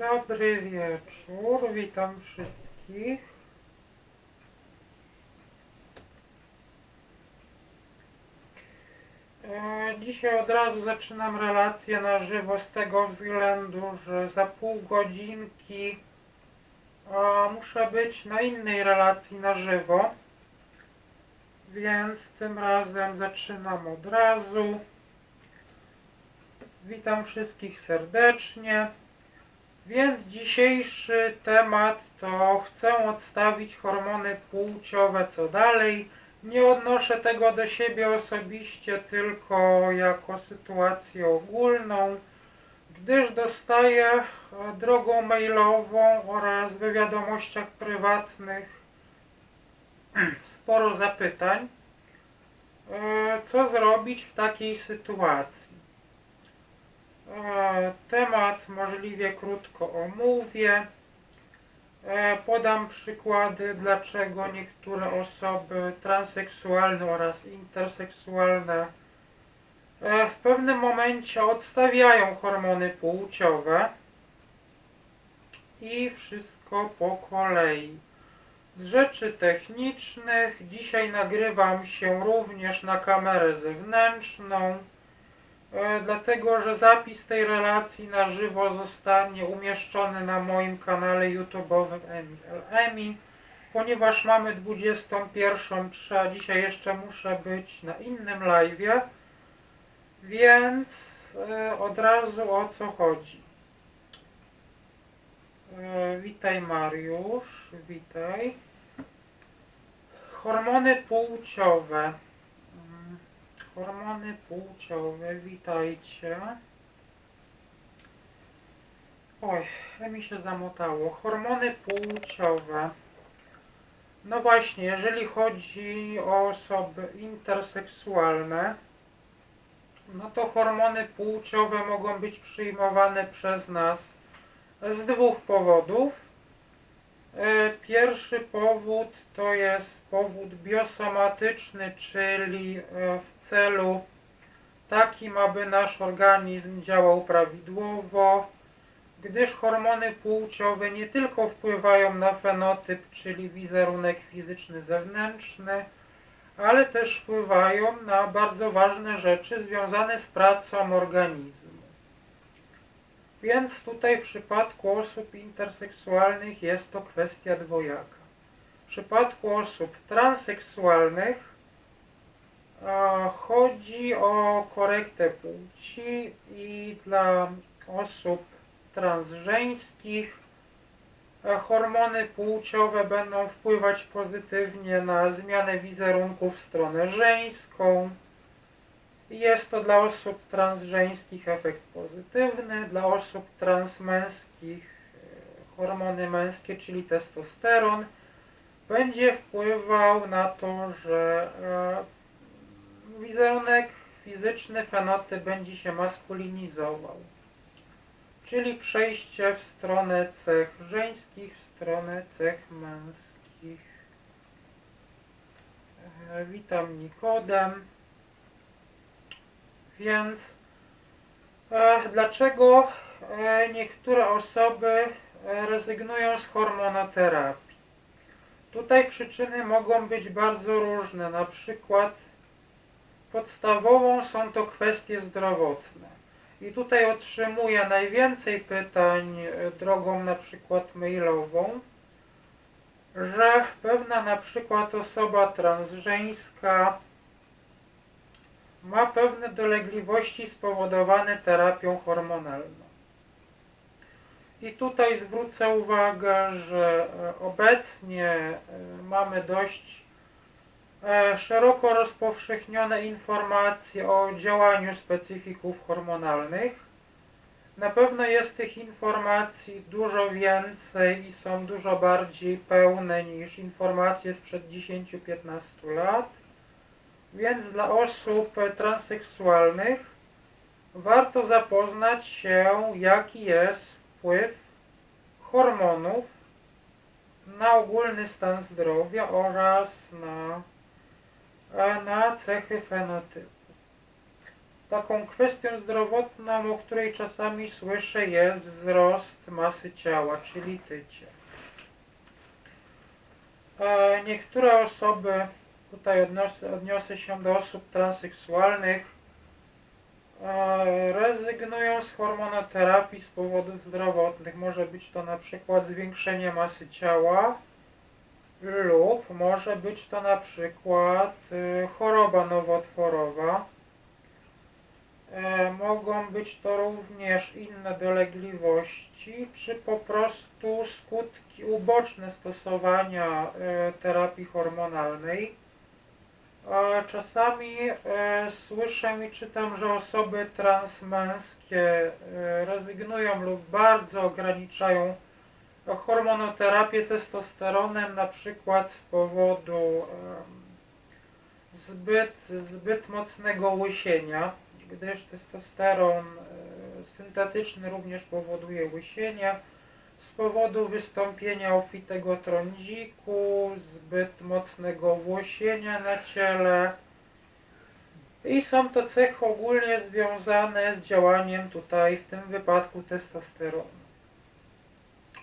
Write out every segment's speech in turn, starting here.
Dobry wieczór, witam wszystkich. E, Dzisiaj od razu zaczynam relację na żywo z tego względu, że za pół godzinki muszę być na innej relacji na żywo. Więc tym razem zaczynam od razu. Witam wszystkich serdecznie. Więc dzisiejszy temat to chcę odstawić hormony płciowe co dalej. Nie odnoszę tego do siebie osobiście, tylko jako sytuację ogólną, gdyż dostaję e, drogą mailową oraz w wiadomościach prywatnych sporo zapytań, e, co zrobić w takiej sytuacji. E, Temat możliwie krótko omówię. E, Podam przykłady, dlaczego niektóre osoby transseksualne oraz interseksualne e, w pewnym momencie odstawiają hormony płciowe i wszystko po kolei. Z rzeczy technicznych dzisiaj nagrywam się również na kamerę zewnętrzną. E, dlatego że zapis tej relacji na żywo zostanie umieszczony na moim kanale YouTube'owym EMI, ponieważ mamy 21.03, a dzisiaj jeszcze muszę być na innym live'ie, więc e, od razu o co chodzi. E, Witaj Mariusz, witaj. Hormony płciowe. Hormony płciowe, witajcie. Oj, mi się zamotało. Hormony płciowe. No właśnie, jeżeli chodzi o osoby interseksualne, no to hormony płciowe mogą być przyjmowane przez nas z dwóch powodów. E, Pierwszy powód to jest powód biosomatyczny, czyli e, w celu takim, aby nasz organizm działał prawidłowo, gdyż hormony płciowe nie tylko wpływają na fenotyp, czyli wizerunek fizyczny zewnętrzny, ale też wpływają na bardzo ważne rzeczy związane z pracą organizmu. Więc tutaj w przypadku osób interseksualnych jest to kwestia dwojaka. W przypadku osób transseksualnych chodzi o korektę płci i dla osób transżeńskich hormony płciowe będą wpływać pozytywnie na zmianę wizerunku w stronę żeńską, jest to dla osób transżeńskich efekt pozytywny, dla osób transmęskich e, hormony męskie, czyli testosteron, będzie wpływał na to, że e, wizerunek fizyczny, fenotyp będzie się maskulinizował. Czyli przejście w stronę cech żeńskich, w stronę cech męskich. E, Witam Nikodem. Więc e, dlaczego e, niektóre osoby e, rezygnują z hormonoterapii? Tutaj przyczyny mogą być bardzo różne. Na przykład podstawową są to kwestie zdrowotne. I tutaj otrzymuję najwięcej pytań e, drogą na przykład mailową, że pewna na przykład osoba transżeńska ma pewne dolegliwości spowodowane terapią hormonalną. I tutaj zwrócę uwagę, że e, obecnie e, mamy dość e, szeroko rozpowszechnione informacje o działaniu specyfików hormonalnych. Na pewno jest tych informacji dużo więcej i są dużo bardziej pełne niż informacje sprzed 10-15 lat. Więc dla osób transseksualnych warto zapoznać się, jaki jest wpływ hormonów na ogólny stan zdrowia oraz na, na cechy fenotypu. taką kwestią zdrowotną, o której czasami słyszę, jest wzrost masy ciała, czyli tycie. E, Niektóre osoby, tutaj odniosę, odniosę się do osób transseksualnych, e, rezygnują z hormonoterapii z powodów zdrowotnych. Może być to na przykład zwiększenie masy ciała lub może być to na przykład e, choroba nowotworowa. E, Mogą być to również inne dolegliwości, czy po prostu skutki uboczne stosowania e, terapii hormonalnej. Czasami e, słyszę i czytam, że osoby transmęskie e, rezygnują lub bardzo ograniczają hormonoterapię testosteronem, na przykład z powodu zbyt, zbyt mocnego łysienia, gdyż testosteron e, syntetyczny również powoduje łysienie z powodu wystąpienia ofitego trądziku, zbyt mocnego włosienia na ciele i są to cechy ogólnie związane z działaniem tutaj w tym wypadku testosteronu.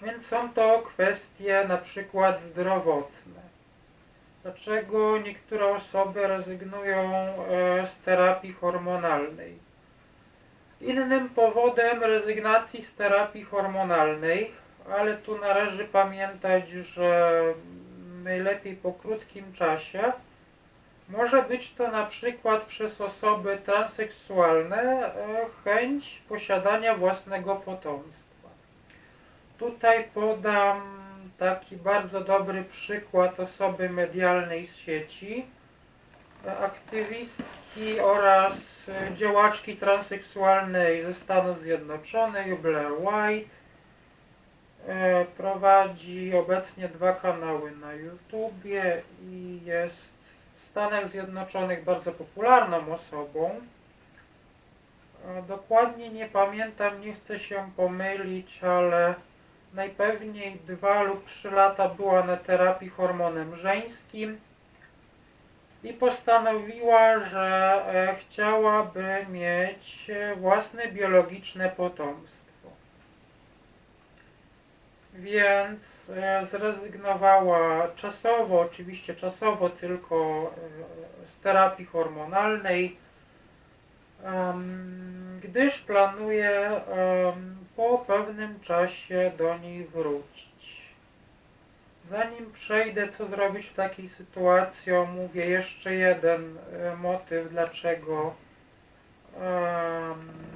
Więc są to kwestie na przykład zdrowotne. Dlaczego niektóre osoby rezygnują e, z terapii hormonalnej? Innym powodem rezygnacji z terapii hormonalnej, ale tu należy pamiętać, że najlepiej po krótkim czasie, może być to na przykład przez osoby transseksualne e, chęć posiadania własnego potomstwa. Tutaj podam taki bardzo dobry przykład osoby medialnej z sieci, e, aktywistki oraz e, działaczki transseksualnej ze Stanów Zjednoczonych, Blair White. E, Prowadzi obecnie dwa kanały na YouTubie i jest w Stanach Zjednoczonych bardzo popularną osobą. E, Dokładnie nie pamiętam, nie chcę się pomylić, ale najpewniej dwa lub trzy lata była na terapii hormonem żeńskim i postanowiła, że e, chciałaby mieć własne biologiczne potomstwo. Więc e, zrezygnowała czasowo, oczywiście czasowo tylko e, z terapii hormonalnej, gdyż planuje po pewnym czasie do niej wrócić. Zanim przejdę, co zrobić w takiej sytuacji, omówię jeszcze jeden e, motyw, dlaczego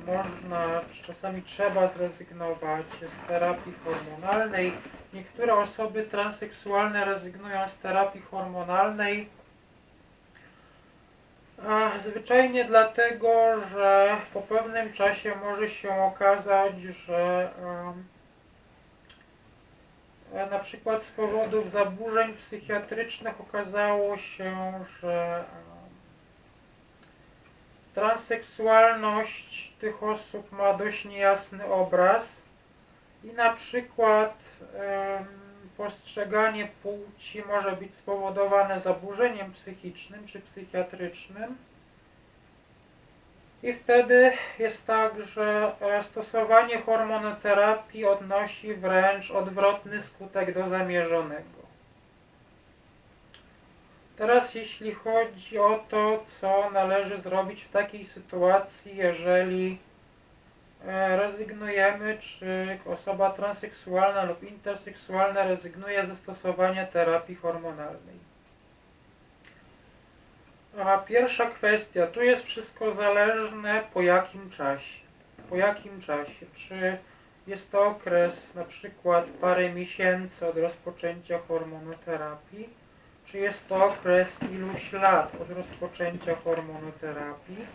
można, czasami trzeba zrezygnować z terapii hormonalnej. Niektóre osoby transseksualne rezygnują z terapii hormonalnej zwyczajnie dlatego, że po pewnym czasie może się okazać, że na przykład z powodów zaburzeń psychiatrycznych okazało się, że transseksualność tych osób ma dość niejasny obraz i na przykład postrzeganie płci może być spowodowane zaburzeniem psychicznym czy psychiatrycznym. I wtedy jest tak, że e, stosowanie hormonoterapii odnosi wręcz odwrotny skutek do zamierzonego. Teraz jeśli chodzi o to, co należy zrobić w takiej sytuacji, jeżeli e, rezygnujemy, czy osoba transseksualna lub interseksualna rezygnuje ze stosowania terapii hormonalnej. A pierwsza kwestia, tu jest wszystko zależne po jakim czasie. Po jakim czasie? Czy jest to okres na przykład parę miesięcy od rozpoczęcia hormonoterapii, czy jest to okres iluś lat od rozpoczęcia hormonoterapii.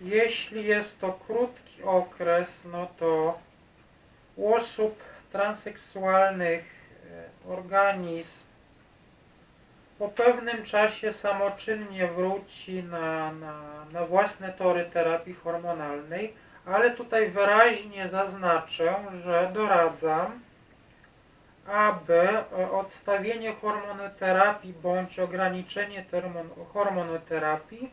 Jeśli jest to krótki okres, no to u osób transseksualnych e, organizm po pewnym czasie samoczynnie wróci na, na, na własne tory terapii hormonalnej, ale tutaj wyraźnie zaznaczę, że doradzam, aby e, odstawienie hormonoterapii bądź ograniczenie hormonoterapii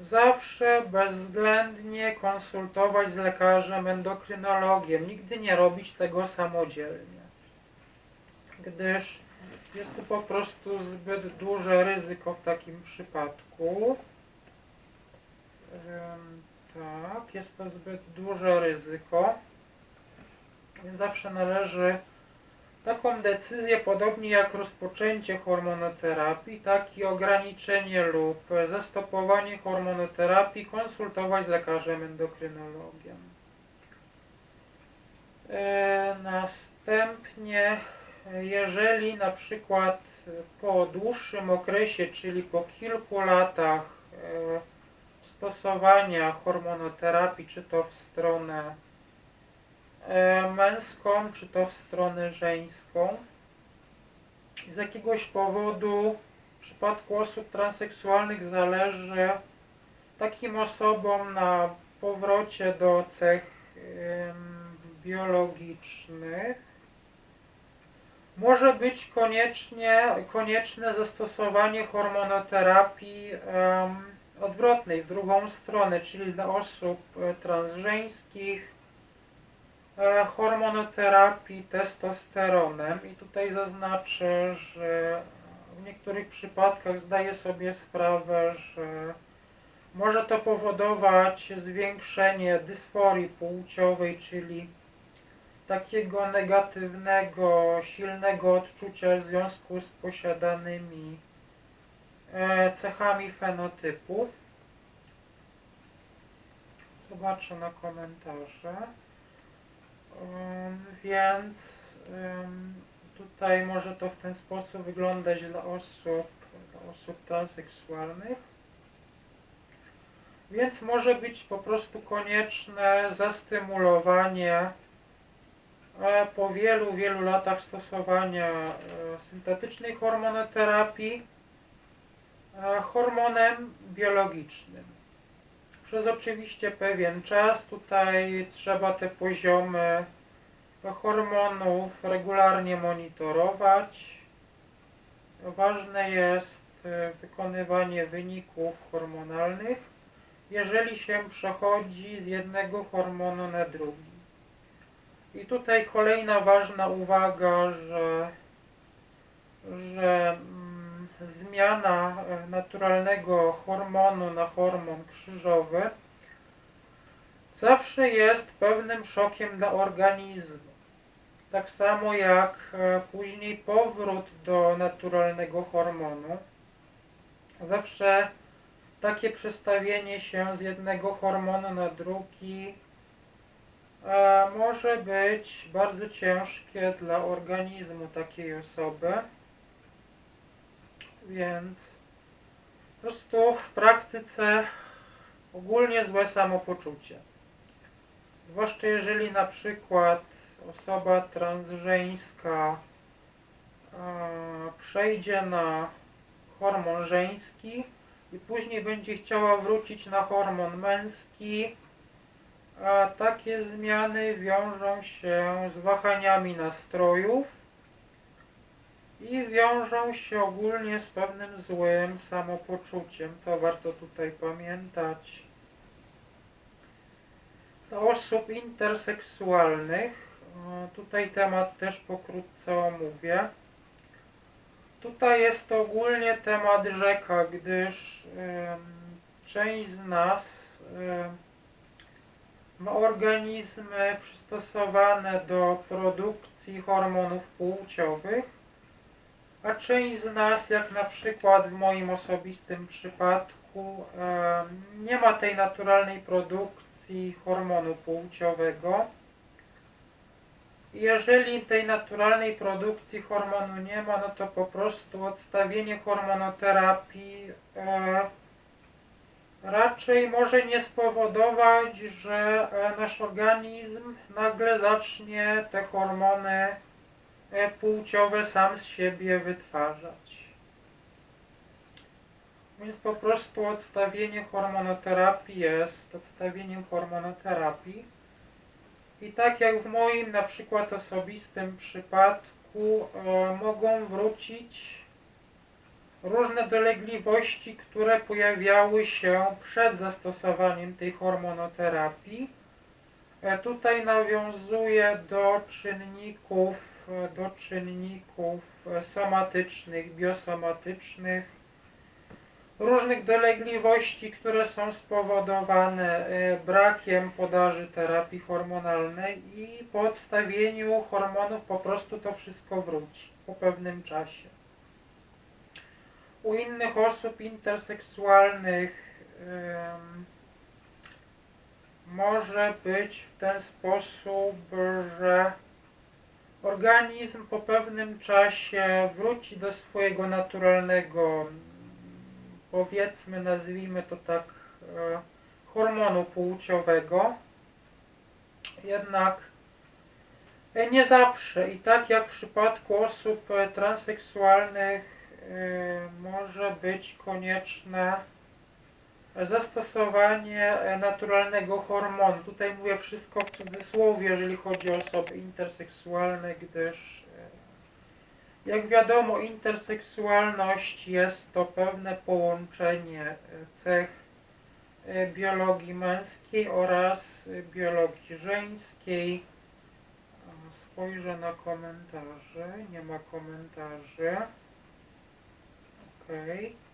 zawsze bezwzględnie konsultować z lekarzem endokrynologiem. Nigdy nie robić tego samodzielnie, gdyż jest tu po prostu zbyt duże ryzyko w takim przypadku. Tak, jest to zbyt duże ryzyko. Więc zawsze należy taką decyzję, podobnie jak rozpoczęcie hormonoterapii, tak i ograniczenie lub zastopowanie hormonoterapii konsultować z lekarzem endokrynologiem. E, Następnie, jeżeli na przykład po dłuższym okresie, czyli po kilku latach e, stosowania hormonoterapii, czy to w stronę męską, czy to w stronę żeńską. Z jakiegoś powodu w przypadku osób transseksualnych zależy takim osobom na powrocie do cech biologicznych. Może być koniecznie, konieczne zastosowanie hormonoterapii em, odwrotnej, w drugą stronę, czyli dla osób e, transżeńskich, e, hormonoterapii testosteronem i tutaj zaznaczę, że w niektórych przypadkach zdaję sobie sprawę, że może to powodować zwiększenie dysforii płciowej, czyli takiego negatywnego, silnego odczucia w związku z posiadanymi e, cechami fenotypu. Zobaczę na komentarze. Ym, Więc tutaj może to w ten sposób wyglądać dla osób, dla osób transseksualnych. Więc może być po prostu konieczne zastymulowanie e, po wielu, wielu latach stosowania e, syntetycznej hormonoterapii e, hormonem biologicznym. Przez oczywiście pewien czas tutaj trzeba te poziomy hormonów regularnie monitorować. Ważne jest e, wykonywanie wyników hormonalnych, jeżeli się przechodzi z jednego hormonu na drugi. I tutaj kolejna ważna uwaga, że, że zmiana e, naturalnego hormonu na hormon krzyżowy zawsze jest pewnym szokiem dla organizmu. Tak samo jak e, później powrót do naturalnego hormonu. Zawsze takie przestawienie się z jednego hormonu na drugi e, może być bardzo ciężkie dla organizmu takiej osoby. Więc po prostu w praktyce ogólnie złe samopoczucie. Zwłaszcza jeżeli na przykład osoba transżeńska przejdzie na hormon żeński i później będzie chciała wrócić na hormon męski, a takie zmiany wiążą się z wahaniami nastrojów i wiążą się ogólnie z pewnym złym samopoczuciem, co warto tutaj pamiętać. Dla osób interseksualnych, tutaj temat też pokrótce omówię. Tutaj jest to ogólnie temat rzeka, gdyż em, część z nas em, ma organizmy przystosowane do produkcji hormonów płciowych, a część z nas, jak na przykład w moim osobistym przypadku, nie ma tej naturalnej produkcji hormonu płciowego. Jeżeli tej naturalnej produkcji hormonu nie ma, no to po prostu odstawienie hormonoterapii e, raczej może nie spowodować, że e, nasz organizm nagle zacznie te hormony płciowe sam z siebie wytwarzać. Więc po prostu odstawienie hormonoterapii jest odstawieniem hormonoterapii. I tak jak w moim na przykład osobistym przypadku e, mogą wrócić różne dolegliwości, które pojawiały się przed zastosowaniem tej hormonoterapii. E, Tutaj nawiązuję do czynników, e, do czynników somatycznych, biosomatycznych, różnych dolegliwości, które są spowodowane e, brakiem podaży terapii hormonalnej i po odstawieniu hormonów po prostu to wszystko wróci po pewnym czasie. U innych osób interseksualnych em, może być w ten sposób, że organizm po pewnym czasie wróci do swojego naturalnego, powiedzmy, nazwijmy to tak, e, hormonu płciowego. Jednak e, nie zawsze i tak jak w przypadku osób e, transseksualnych może być konieczne zastosowanie e, naturalnego hormonu. Tutaj mówię wszystko w cudzysłowie, jeżeli chodzi o osoby interseksualne, gdyż e, jak wiadomo interseksualność jest to pewne połączenie e, cech biologii męskiej oraz biologii żeńskiej. Spojrzę na komentarze. Nie ma komentarzy. Okej.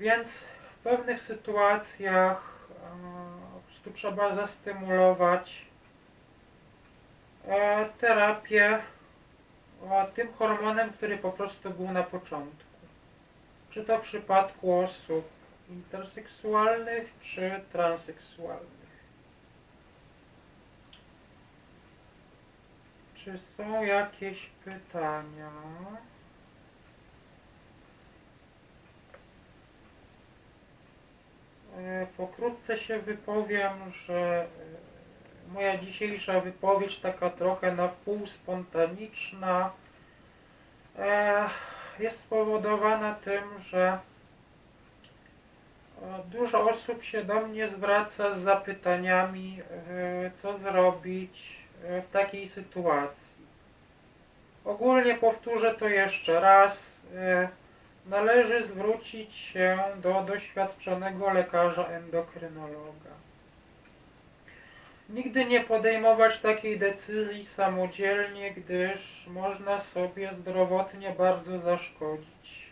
Więc w pewnych sytuacjach e, po prostu trzeba zastymulować e, terapię e, tym hormonem, który po prostu był na początku. Czy to w przypadku osób interseksualnych, czy transseksualnych. Czy są jakieś pytania? Pokrótce się wypowiem, że e, moja dzisiejsza wypowiedź taka trochę na wpół spontaniczna e, jest spowodowana tym, że e, dużo osób się do mnie zwraca z zapytaniami, e, co zrobić e, w takiej sytuacji. Ogólnie powtórzę to jeszcze raz. Należy zwrócić się do doświadczonego lekarza endokrynologa. Nigdy nie podejmować takiej decyzji samodzielnie, gdyż można sobie zdrowotnie bardzo zaszkodzić.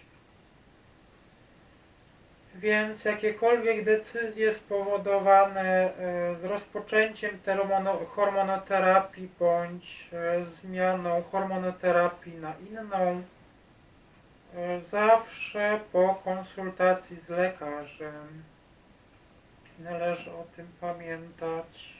Więc jakiekolwiek decyzje spowodowane e, z rozpoczęciem hormonoterapii bądź e, zmianą hormonoterapii na inną, Zawsze po konsultacji z lekarzem należy o tym pamiętać.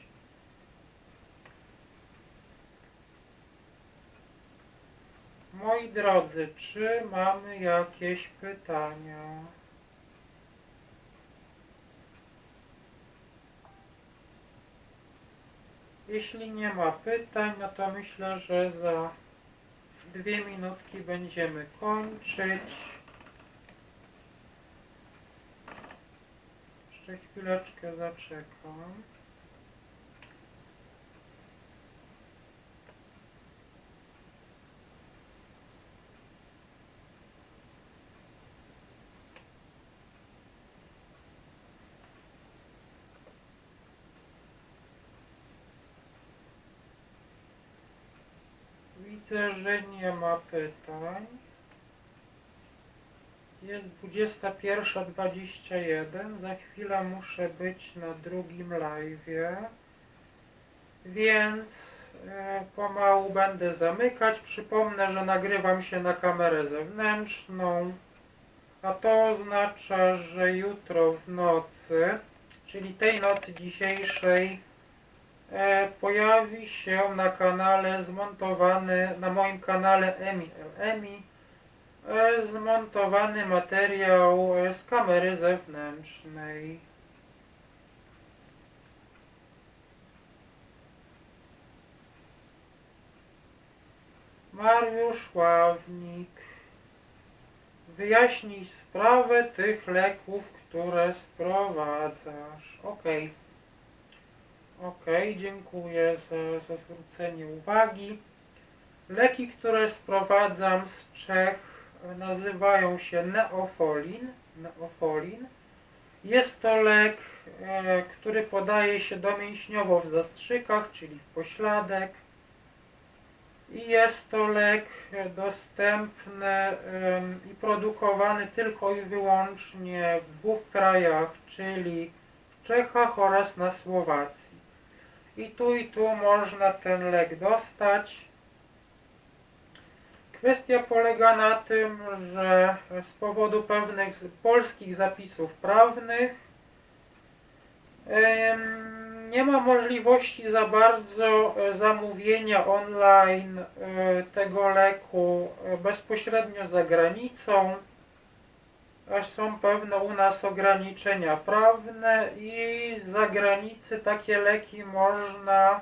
Moi drodzy, czy mamy jakieś pytania? Jeśli nie ma pytań, no to myślę, że za dwie minutki będziemy kończyć. Jeszcze chwileczkę zaczekam. Widzę, że nie ma pytań. Jest 21.21. Za chwilę muszę być na drugim live'ie. Więc e, pomału będę zamykać. Przypomnę, że nagrywam się na kamerę zewnętrzną. A to oznacza, że jutro w nocy, czyli tej nocy dzisiejszej, pojawi się na kanale zmontowany, na moim kanale Emi Emi, e, zmontowany materiał e, z kamery zewnętrznej. Mariusz Ławnik, wyjaśnij sprawę tych leków, które sprowadzasz. Okej. Okej, dziękuję za, za zwrócenie uwagi. Leki, które sprowadzam z Czech, e, nazywają się neofolin. neofolin. Jest to lek, e, który podaje się domięśniowo w zastrzykach, czyli w pośladek. I jest to lek e, dostępny em, i produkowany tylko i wyłącznie w dwóch krajach, czyli w Czechach oraz na Słowacji. I tu i tu można ten lek dostać. Kwestia polega na tym, że z powodu pewnych polskich zapisów prawnych nie ma możliwości za bardzo e, zamówienia online e, tego leku e, bezpośrednio za granicą. Aż są pewne u nas ograniczenia prawne i z zagranicy takie leki można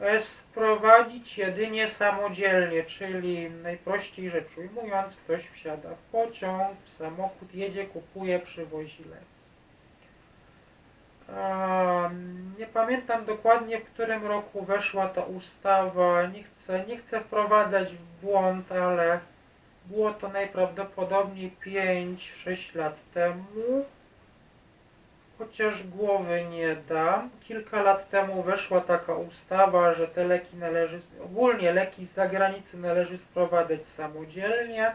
e, sprowadzić jedynie samodzielnie, czyli najprościej rzecz ujmując, ktoś wsiada w pociąg, w samochód, jedzie, kupuje, przywozi lek. Em, Nie pamiętam dokładnie, w którym roku weszła ta ustawa. Nie chcę, nie chcę wprowadzać w błąd, ale było to najprawdopodobniej 5-6 lat temu. Chociaż głowy nie dam. Kilka lat temu weszła taka ustawa, że te leki należy, ogólnie leki z zagranicy należy sprowadzać samodzielnie.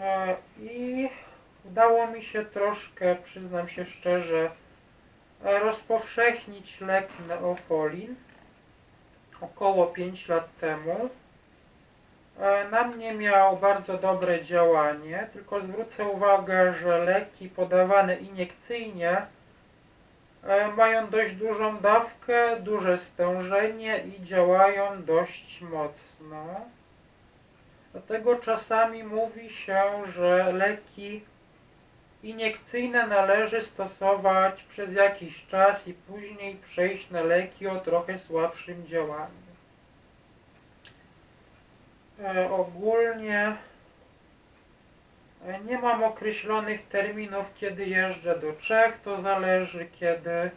E, I udało mi się troszkę, przyznam się szczerze, rozpowszechnić lek neofolin około 5 lat temu. E, Na mnie miał bardzo dobre działanie, tylko zwrócę uwagę, że leki podawane iniekcyjnie e, mają dość dużą dawkę, duże stężenie i działają dość mocno. Dlatego czasami mówi się, że leki iniekcyjne należy stosować przez jakiś czas i później przejść na leki o trochę słabszym działaniu. E, ogólnie e, nie mam określonych terminów, kiedy jeżdżę do Czech. To zależy, kiedy e,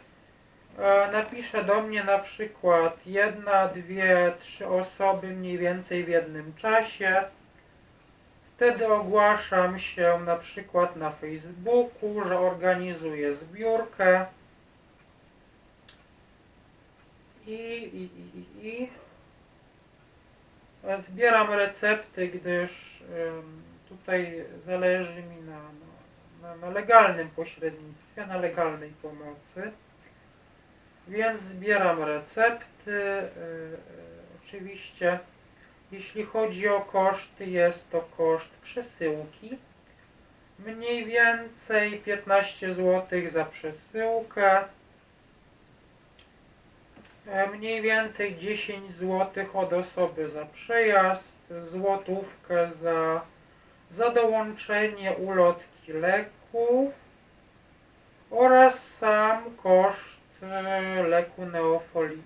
napisze do mnie na przykład jedna, dwie, trzy osoby mniej więcej w jednym czasie. Wtedy ogłaszam się na przykład na Facebooku, że organizuję zbiórkę. I, i, i, i, zbieram recepty, gdyż tutaj zależy mi na, na, na, na legalnym pośrednictwie, na legalnej pomocy. Więc zbieram recepty. e, e, Oczywiście, jeśli chodzi o koszty, jest to koszt przesyłki. Mniej więcej 15 zł za przesyłkę. E, Mniej więcej 10 zł od osoby za przejazd, złotówkę za, za dołączenie ulotki leku oraz sam koszt e, leku neofolii.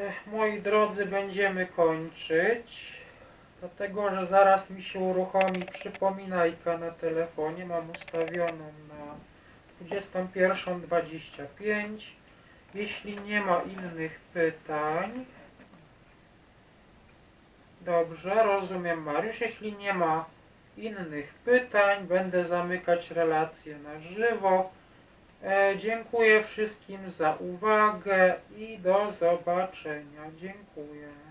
Ech, Moi drodzy, będziemy kończyć, dlatego że zaraz mi się uruchomi przypominajka na telefonie. Mam ustawioną na 21.25. Jeśli nie ma innych pytań, dobrze, rozumiem Mariusz. Jeśli nie ma innych pytań, będę zamykać relację na żywo. E, dziękuję wszystkim za uwagę i do zobaczenia. Dziękuję.